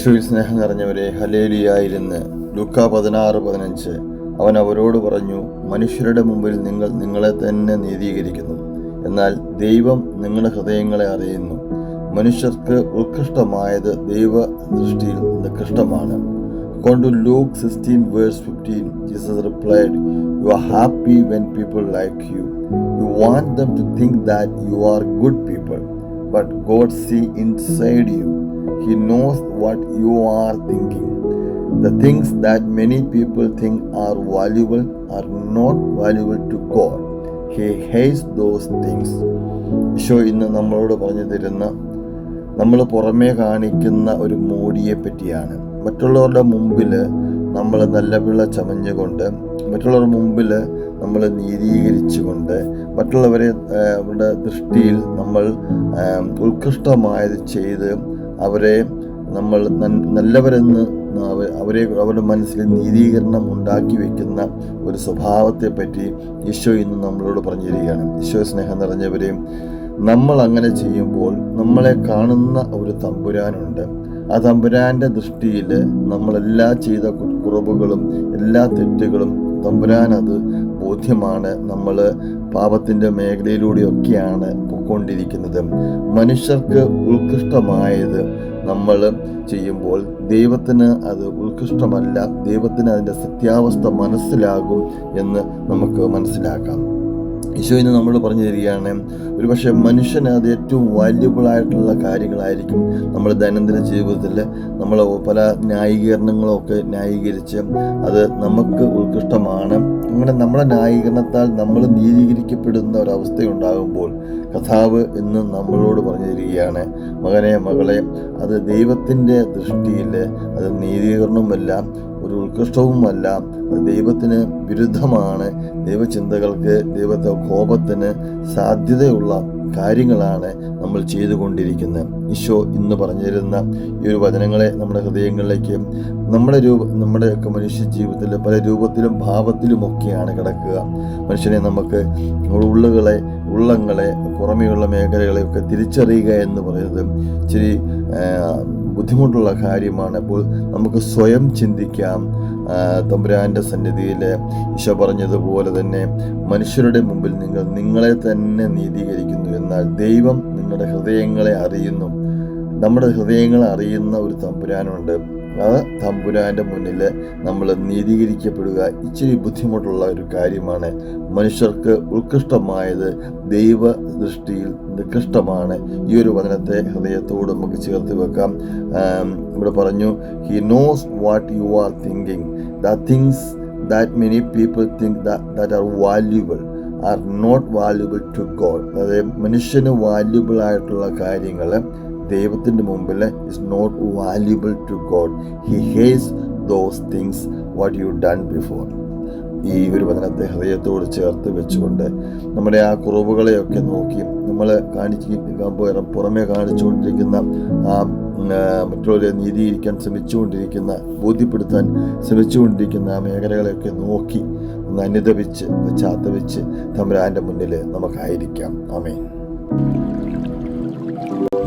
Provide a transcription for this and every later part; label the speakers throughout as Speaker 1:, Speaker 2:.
Speaker 1: ഈശോയിൽ സ്നേഹം നിറഞ്ഞവരെ ഹലേലിയായിരുന്ന് ലുക്ക പതിനാറ് പതിനഞ്ച് അവൻ അവരോട് പറഞ്ഞു മനുഷ്യരുടെ മുമ്പിൽ നിങ്ങൾ നിങ്ങളെ തന്നെ നീതീകരിക്കുന്നു എന്നാൽ ദൈവം നിങ്ങളുടെ ഹൃദയങ്ങളെ അറിയുന്നു മനുഷ്യർക്ക് ഉത്കൃഷ്ടമായത് ദൈവ ദൃഷ്ടിയിൽ നികൃഷ്ടമാണ് According to Luke 16, verse 15, Jesus replied, You are happy when people like you. You want them to think that you are good people. But God see inside you. He knows what you are thinking. The things that many people think are valuable are not valuable to God. He hates those things. Isho ഇന്ന് നമ്മളോട് പറഞ്ഞു തരുന്ന നമ്മൾ പുറമേ കാണിക്കുന്ന ഒരു മോടിയെ പറ്റിയാണ് മറ്റുള്ളവരുടെ മുമ്പിൽ നമ്മൾ നല്ല പിള്ള ചമഞ്ഞുകൊണ്ട് മറ്റുള്ളവരുടെ മുമ്പിൽ നമ്മൾ നീതീകരിച്ചുകൊണ്ട് മറ്റുള്ളവരെ അവരുടെ ദൃഷ്ടിയിൽ നമ്മൾ ഉത്കൃഷ്ടമായത് ചെയ്ത് അവരെ നമ്മൾ നല്ലവരെന്ന് അവ- അവരെ അവരുടെ മനസ്സിൽ നീതീകരണം ഉണ്ടാക്കി വെക്കുന്ന ഒരു സ്വഭാവത്തെ പറ്റി ഈശോ ഇന്ന് നമ്മളോട് പറഞ്ഞിരിക്കുകയാണ്. ഈശോ സ്നേഹം നിറഞ്ഞവരെയും നമ്മൾ അങ്ങനെ ചെയ്യുമ്പോൾ നമ്മളെ കാണുന്ന ഒരു തമ്പുരാനുണ്ട്. ആ തമ്പുരാന്റെ ദൃഷ്ടിയിൽ നമ്മളെല്ലാ ചെയ്ത കുറവുകളും എല്ലാ തെറ്റുകളും തമ്പുരാൻ അത് ബോധ്യമാണ്. നമ്മൾ പാപത്തിന്റെ മേഖലയിലൂടെയൊക്കെയാണ് പൊക്കൊണ്ടിരിക്കുന്നത് മനുഷ്യർക്ക് ഉത്കൃഷ്ടമായത് നമ്മൾ ചെയ്യുമ്പോൾ ദൈവത്തിന് അത് ഉത്കൃഷ്ടമല്ല. ദൈവത്തിന് അതിന്റെ സത്യാവസ്ഥ മനസ്സിലാകും എന്ന് നമുക്ക് മനസ്സിലാക്കാം. ഈശോ ഇന്ന് നമ്മൾ പറഞ്ഞു തരികയാണ് ഒരുപക്ഷെ മനുഷ്യന് അത് ഏറ്റവും വാല്യുബിൾ ആയിട്ടുള്ള കാര്യങ്ങളായിരിക്കും നമ്മൾ ദൈനംദിന ജീവിതത്തിൽ. നമ്മൾ പല ന്യായീകരണങ്ങളൊക്കെ ന്യായീകരിച്ച് അത് നമുക്ക് ഉത്കൃഷ്ടമാണ്. അങ്ങനെ നമ്മുടെ ന്യായീകരണത്താൽ നമ്മൾ നീതീകരിക്കപ്പെടുന്ന ഒരവസ്ഥയുണ്ടാകുമ്പോൾ കഥാവ് ഇന്ന് നമ്മളോട് പറഞ്ഞു തരികയാണ് മകനെ മകളെ അത് ദൈവത്തിന്റെ ദൃഷ്ടിയിൽ അത് നീതീകരണവുമല്ല ഒരു ഉത്കൃഷ്ടവുമല്ല. ദൈവത്തിന് വിരുദ്ധമാണ്. ദൈവചിന്തകൾക്ക് ദൈവത്തെ കോപത്തിന് സാധ്യതയുള്ള കാര്യങ്ങളാണ് നമ്മൾ ചെയ്തുകൊണ്ടിരിക്കുന്നത്. ഈശോ ഇന്ന് പറഞ്ഞിരുന്ന ഈ ഒരു വചനങ്ങളെ നമ്മുടെ ഹൃദയങ്ങളിലേക്ക് നമ്മുടെ രൂപ നമ്മുടെയൊക്കെ മനുഷ്യ ജീവിതത്തിൽ പല രൂപത്തിലും ഭാവത്തിലുമൊക്കെയാണ് കിടക്കുക. മനുഷ്യനെ നമുക്ക് ഉള്ളുകളെ ഉള്ളങ്ങളെ പുറമെയുള്ള മേഖലകളെയൊക്കെ തിരിച്ചറിയുക എന്ന് പറയുന്നത് ഇച്ചിരി ബുദ്ധിമുട്ടുള്ള കാര്യമാണ്. അപ്പോൾ നമുക്ക് സ്വയം ചിന്തിക്കാം. തമ്പുരാന്റെ സന്നിധിയിൽ ഈശോ പറഞ്ഞതുപോലെ തന്നെ മനുഷ്യരുടെ മുമ്പിൽ നിങ്ങൾ നിങ്ങളെ തന്നെ നീതീകരിക്കുന്നു എന്നാൽ ദൈവം നിങ്ങളുടെ ഹൃദയങ്ങളെ അറിയുന്നു. നമ്മുടെ ഹൃദയങ്ങളെ അറിയുന്ന ഒരു തമ്പുരാനുണ്ട്. ആ തമ്പുരാന്റെ മുന്നിൽ നമ്മൾ നീതീകരിക്കപ്പെടുക ഇച്ചിരി ബുദ്ധിമുട്ടുള്ള ഒരു കാര്യമാണ്. മനുഷ്യർക്ക് ഉത്കൃഷ്ടമായത് ദൈവ ദൃഷ്ടിയിൽ നികൃഷ്ടമാണ്. ഈ ഒരു വചനത്തെ ഹൃദയത്തോട് നമുക്ക് ചേർത്ത് വെക്കാം. ഇവിടെ പറഞ്ഞു he knows what you are thinking the things that many people think that are valuable are not valuable to God അതായത് മനുഷ്യന് വാല്യുബിൾ ആയിട്ടുള്ള കാര്യങ്ങൾ ദൈവത്തിന്റെ മുമ്പിൽ is not valuable to God he has those things what you done before ഈ ഒരു വചനത്തെ ഹൃദയത്തോട് ചേർത്ത് വെച്ചുകൊണ്ട് നമ്മുടെ ആ കുറവുകളെയൊക്കെ നോക്കി നമ്മൾ കാണിച്ച് പുറമേ കാണിച്ചുകൊണ്ടിരിക്കുന്ന ആ മറ്റുള്ളവരെ നീതിയിരിക്കാൻ ശ്രമിച്ചുകൊണ്ടിരിക്കുന്ന ബോധ്യപ്പെടുത്താൻ ശ്രമിച്ചുകൊണ്ടിരിക്കുന്ന ആ മേഖലകളെയൊക്കെ നോക്കി ഒന്ന് അനുദപിച്ച് പശ്ചാത്തപിച്ച് തമ്പുരാന്റെ മുന്നിൽ നമുക്കായിരിക്കാം. ആമേൻ.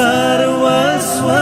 Speaker 2: സർവസ്വവും